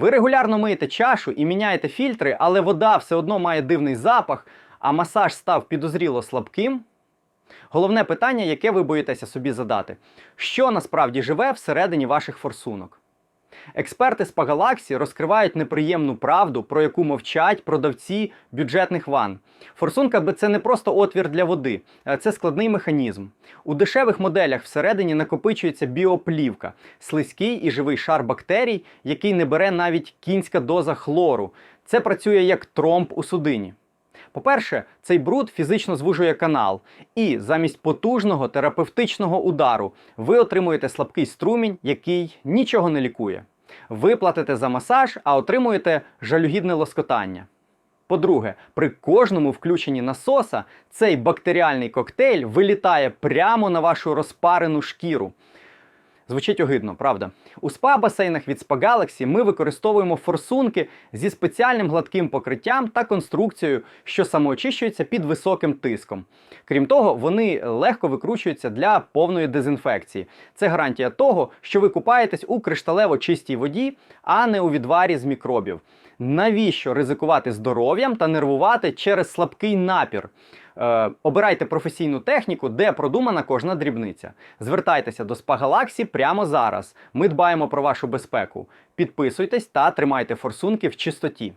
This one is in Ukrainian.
Ви регулярно миєте чашу і міняєте фільтри, але вода все одно має дивний запах, а масаж став підозріло слабким. Головне питання, яке ви боїтеся собі задати: що насправді живе всередині ваших форсунок? Експерти з Пагалаксі розкривають неприємну правду, про яку мовчать продавці бюджетних ван. Форсунка це не просто отвір для води, це складний механізм. У дешевих моделях всередині накопичується біоплівка, слизький і живий шар бактерій, який не бере навіть кінська доза хлору. Це працює як тромб у судині. По-перше, цей бруд фізично звужує канал, і замість потужного терапевтичного удару ви отримуєте слабкий струмінь, який нічого не лікує. Ви платите за масаж, а отримуєте жалюгідне лоскотання. По-друге, при кожному включенні насоса цей бактеріальний коктейль вилітає прямо на вашу розпарену шкіру. Звучить огидно, правда? У спа-басейнах від Spa Galaxy ми використовуємо форсунки зі спеціальним гладким покриттям та конструкцією, що самоочищується під високим тиском. Крім того, вони легко викручуються для повної дезінфекції. Це гарантія того, що ви купаєтесь у кришталево чистій воді, а не у відварі з мікробів. Навіщо ризикувати здоров'ям та нервувати через слабкий напір? Е, обирайте професійну техніку, де продумана кожна дрібниця. Звертайтеся до Спагалаксі прямо зараз. Ми дбаємо про вашу безпеку. Підписуйтесь та тримайте форсунки в чистоті.